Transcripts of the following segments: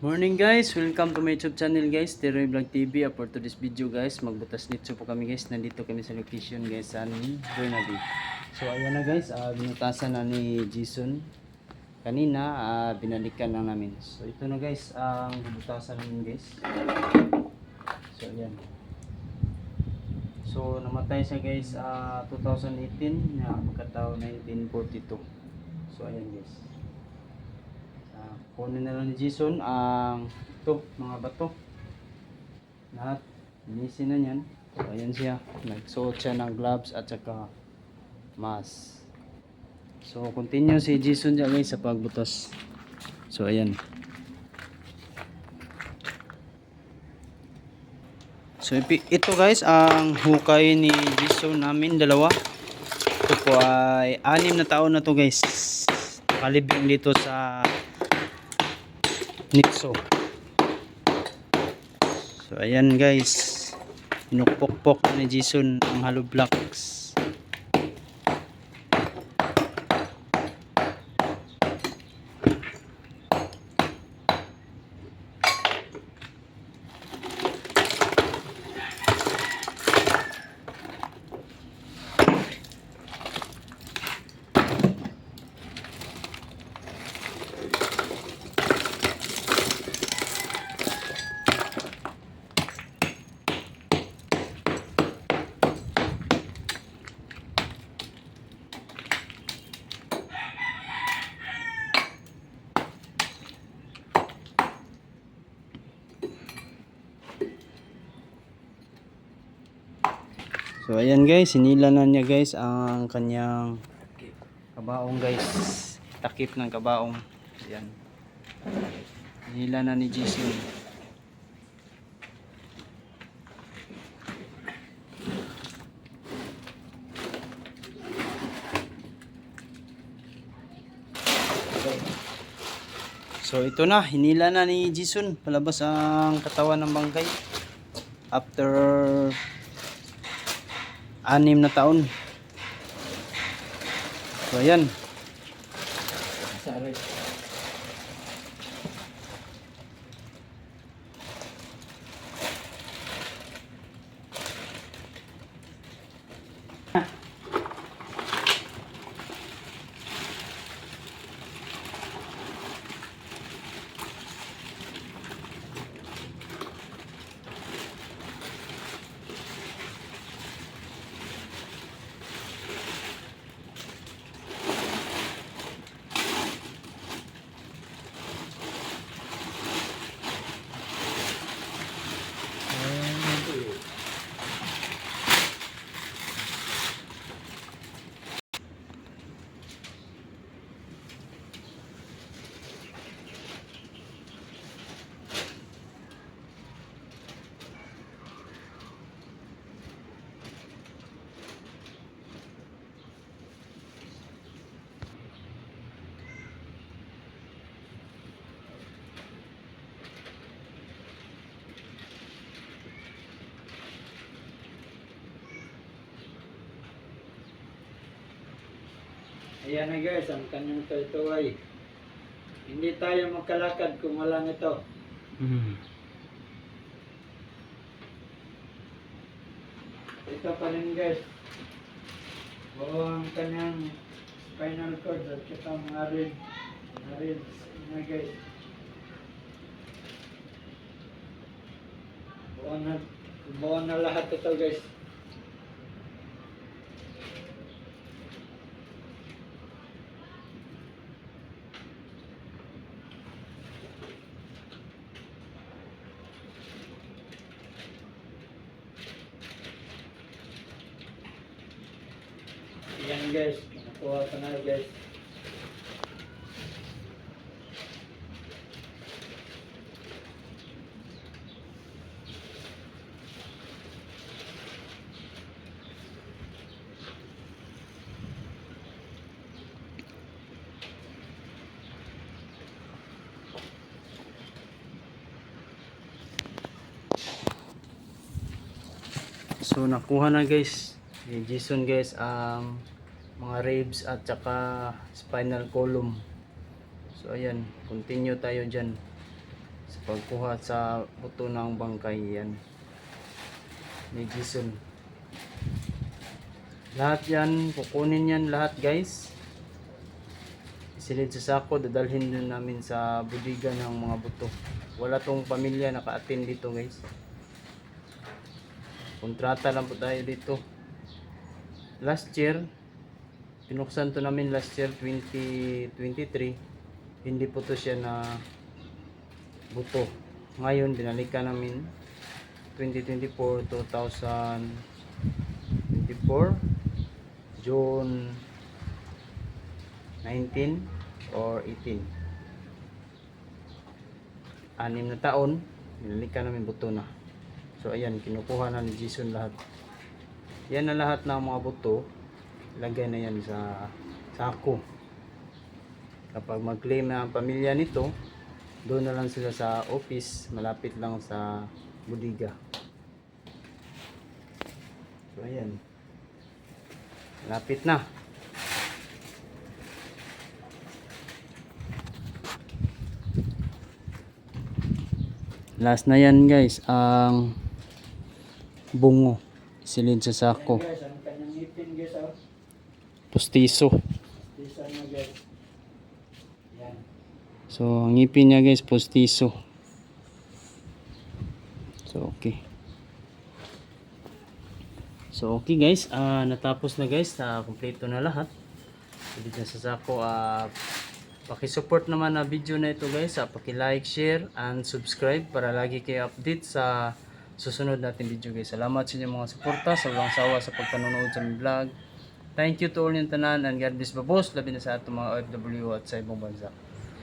Morning guys, welcome to my YouTube channel guys, Teroy Vlog TV. Uh, For today's video guys, magbutas nito po kami guys. Nandito kami sa location guys sa ni Burnaby. So ayan na guys, uh, binutasan na ni Jason. Kanina, ah, binalikan lang namin. So ito na guys, ang bubutasan namin guys. So ayan. So namatay siya guys ah 2018 na pagkatao 1942. So ayan guys. Kunin na lang ni Jason ang ito, mga bato. Lahat, linisin na yan. So, ayan siya. Nagsuot siya ng gloves at saka mask. So, continue si Jason dyan guys sa pagbutas. So, ayan. So, ito guys, ang hukay ni Jason namin, dalawa. Ito po ay anim na taon na to guys. Nakalibing dito sa Nitso. So ayan guys. Inukpok-pok na ni Jason ang hollow blocks. So ayan guys, sinila na niya guys ang kanyang kabaong guys. Takip ng kabaong. Ayan. Sinila na ni Jason. So ito na, hinila na ni Jason palabas ang katawan ng bangkay after anim na taon. So ayan. Sorry. Ayan na guys, ang kanyang ito ay hindi tayo makalakad kung walang ito. Ito pa rin guys. Oo, ang kanyang spinal cord at saka mga rib. Ribs. Mga guys. Buo na, buo na lahat ito guys. Yan guys, nakuha ko na guys. So nakuha na guys. Ni Jason guys. Ang mga ribs at saka spinal column. So ayan, continue tayo dyan sa pagkuha sa buto ng bangkay. Yan ni Jason lahat yan kukunin yan lahat guys. Isilid sa sako dadalhin din namin sa budiga ng mga buto. Wala tong pamilya naka-attend dito guys. Kontrata lang po tayo dito. Last year pinuksan to namin last year 2023 hindi po to siya na buto. Ngayon binalikan namin 2024 2024 June 19 or 18 anim na taon binalikan namin buto na. So ayan kinukuha na ni Jason lahat. Yan na lahat ng mga buto lagay na yan sa sako. Kapag mag-claim na ang pamilya nito doon na lang sila sa office malapit lang sa budiga so ayan. Malapit na. Last na yan guys ang bungo. Silid sa sako Guys, ang kanyang ngipin guys, oh. Na. Yan. So, ang ngipin niya guys, postiso. So, okay. So, okay guys. ah natapos na guys. na kompleto na lahat. Dito sa sako. ah pakisupport naman na video na ito guys. ah paki-like, share, and subscribe para lagi kayo update sa susunod natin video guys. Salamat sa inyong mga suporta. Sa walang sawa sa pagpanonood sa vlog. Thank you to all yung tanan and God bless babos. Labi na sa atong mga OFW at sa ibang bansa.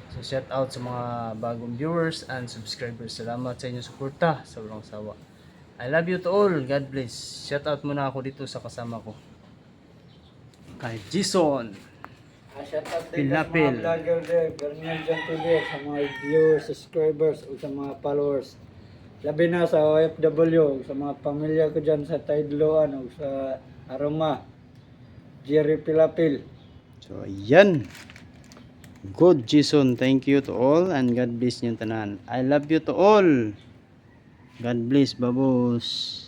So shout out sa mga bagong viewers and subscribers. Salamat sa inyong suporta sa walang sawa. I love you to all. God bless. Shout out muna ako dito sa kasama ko. Kay Jason. Ah, shout out din sa Pilapil. mga vlogger there, Garnier John TV, sa mga viewers, subscribers, o sa mga followers. Labi na sa OFW, sa mga pamilya ko dyan sa Taidloan, o sa Aroma, Jerry Pilapil. So ayan. Good Jason. Thank you to all and God bless yung tanan. I love you to all. God bless babos.